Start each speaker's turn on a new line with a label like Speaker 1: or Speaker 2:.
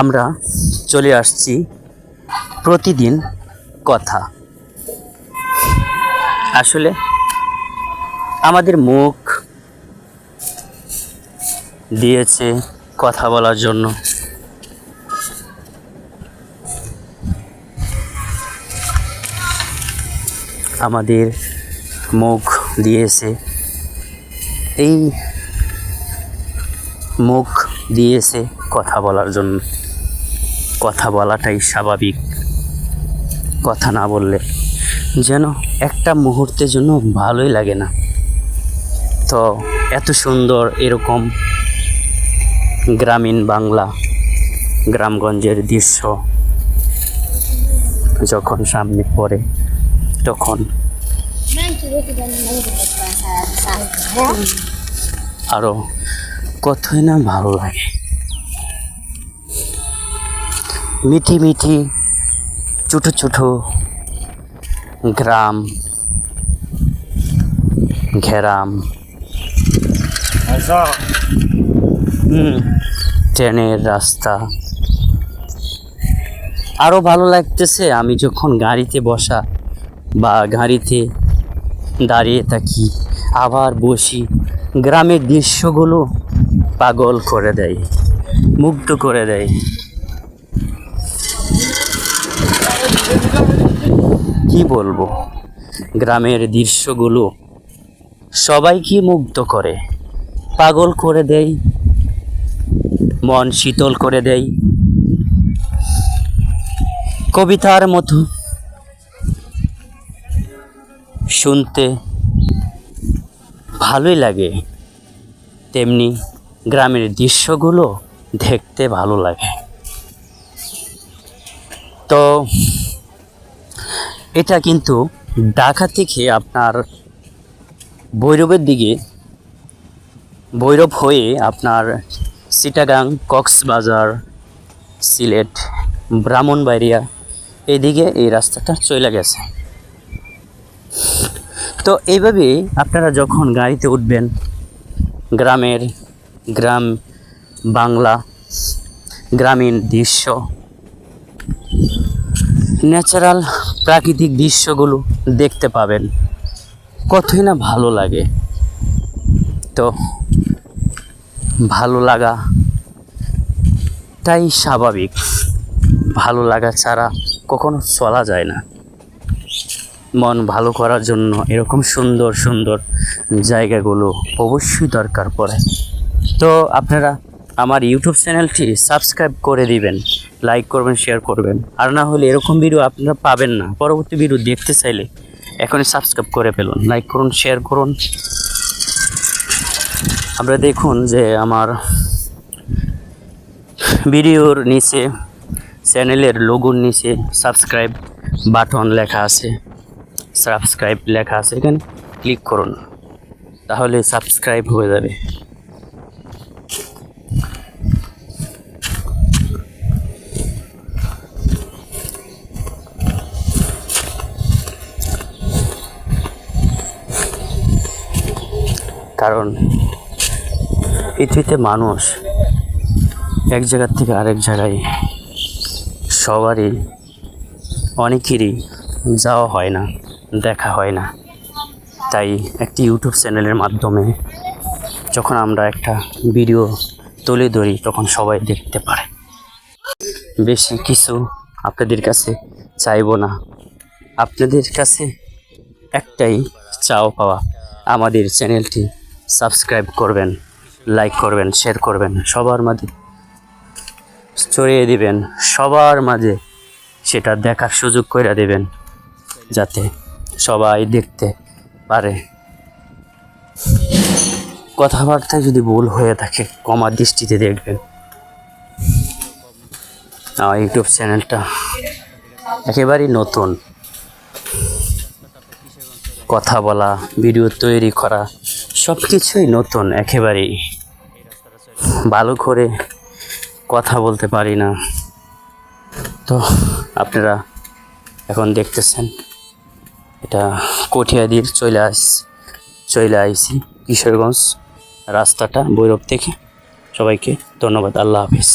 Speaker 1: আমরা চলে আসছি প্রতিদিন কথা। আসলে আমাদের মুখ দিয়েছে কথা বলার জন্য। আমাদের মুখ দিয়েছে। এই মুখ দিয়েছে কথা বলার জন্য। কথা বলাটাই স্বাভাবিক। কথা না বললে যেন একটা মুহূর্তের জন্য ভালোই লাগে না। তো এত সুন্দর এরকম গ্রামীণ বাংলা, গ্রামগঞ্জের দৃশ্য যখন সামনে পড়ে তখন আরও কতই না ভালো লাগে। মিঠি মিঠি ছোটো ছোটো গ্রাম ঘেরাম। ট্রেনের রাস্তা। আরও ভালো লাগতেছে আমি যখন গাড়িতে বসা বা গাড়িতে দাঁড়িয়ে থাকি আবার বসি গ্রামের দৃশ্যগুলো পাগল করে দেয় মুগ্ধ করে দেয়। কি বলব? গ্রামের দৃশ্যগুলো সবাইকে মুগ্ধ করে? পাগল করে দেয় মন শীতল করে দেয় কবিতার মতো শুনতে ভালোই লাগে। তেমনি গ্রামের দৃশ্যগুলো দেখতে ভালো লাগে। তো এটা কিন্তু ঢাকা থেকে আপনার ভৈরবের দিকে, ভৈরব হয়ে আপনার সিটাগাং কক্সবাজার, সিলেট, ব্রাহ্মণবাড়িয়া এদিকে এই রাস্তাটা চলে গেছে। তো এইভাবে আপনারা যখন গাড়িতে উঠবেন, গ্রামের গ্রাম বাংলা গ্রামীণ দৃশ্য, ন্যাচারাল প্রাকৃতিক দৃশ্যগুলো দেখতে পাবেন। কতই না ভালো লাগে। তো, ভালো লাগা তাই স্বাভাবিক। ভালো লাগা ছাড়া কখনো চলা যায় না। মন ভালো করার জন্য এরকম সুন্দর সুন্দর জায়গাগুলো অবশ্যই দরকার পড়ে। তো, আপনারা আমার ইউটিউব চ্যানেলটি সাবস্ক্রাইব করে দিবেন। লাইক করবেন শেয়ার করবেন। আর না হলে এরকম ভিডিও আপনারা পাবেন না। পরবর্তী ভিডিও দেখতে চাইলে এখনই সাবস্ক্রাইব করে ফেলুন। লাইক করুন শেয়ার করুন। আমরা দেখুন যে আমার ভিডিওর নিচে চ্যানেলের লোগোর নিচে সাবস্ক্রাইব বাটন লেখা আছে। সাবস্ক্রাইব লেখা আছে। এখানে ক্লিক করুন। তাহলে সাবস্ক্রাইব হয়ে যাবে। কারণ পৃথিবীতে মানুষ এক জায়গার থেকে আরেক জায়গায় সবারই, অনেকেরই যাওয়া হয় না, দেখা হয় না। তাই একটি ইউটিউব চ্যানেলের মাধ্যমে যখন আমরা একটা ভিডিও তুলে ধরি, তখন সবাই দেখতে পারে। বেশি কিছু আপনাদের কাছে চাইব না। আপনাদের কাছে একটাই চাও পাওয়া আমাদের চ্যানেলটি। সাবস্ক্রাইব করবেন, লাইক করবেন শেয়ার করবেন, সবার মাঝে ছড়িয়ে দিবেন, সবার মাঝে সেটা দেখার সুযোগ করে দেবেন, যাতে সবাই দেখতে পারে। কথাবার্তায় যদি ভুল হয়ে থাকে কমা দৃষ্টিতে দেখবেন। ইউটিউব চ্যানেলটা একেবারেই নতুন। কথা বলা ভিডিও তৈরি করা সব কিছুই নতুন একেবারেই। ভালো করে কথা বলতে পারি না। তো আপনারা এখন দেখতেছেন, এটা কঠিয়াদির চলে আস, চলে আইছি, কিশোরগঞ্জ রাস্তাটা, ভৈরব থেকে। সবাইকে ধন্যবাদ, আল্লাহ হাফিজ।